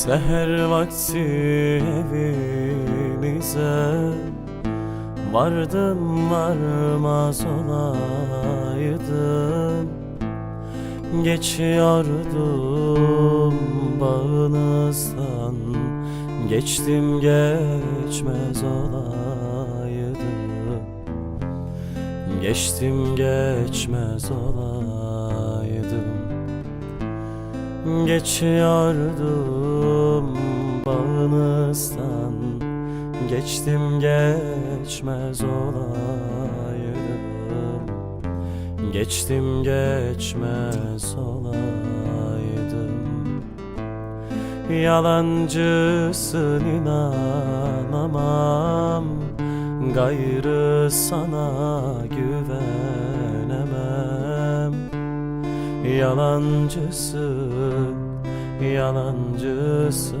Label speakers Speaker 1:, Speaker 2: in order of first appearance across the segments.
Speaker 1: Seher vakti evinize Vardım varmaz olaydım Geçiyordum bağınızdan Geçtim geçmez olaydım Geçtim geçmez olaydım Geçiyordum bağınızdan Geçtim geçmez olaydım. Geçtim geçmez olaydım. Yalancısın inanamam Gayrı sana güvenemem. Yalancısın, yalancısın,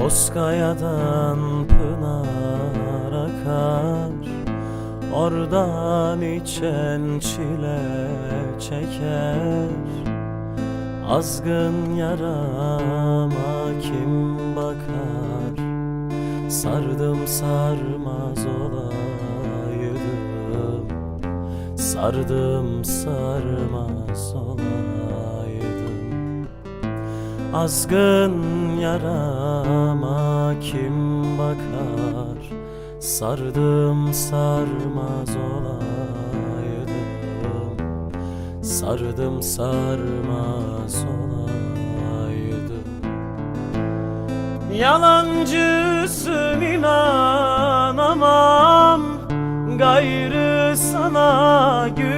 Speaker 1: Bozkaya'dan pınar akar Oradan içen çile çeker. Azgın yarama kim bakar? Sardım sarmaz olaydım. Sardım sarmaz olaydım Azgın yarama kim bakar? Sardım sarmaz olaydım. Sardım sarmaz olaydım. Yalancısın inanamam Gayrı sana güvenemem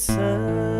Speaker 1: sen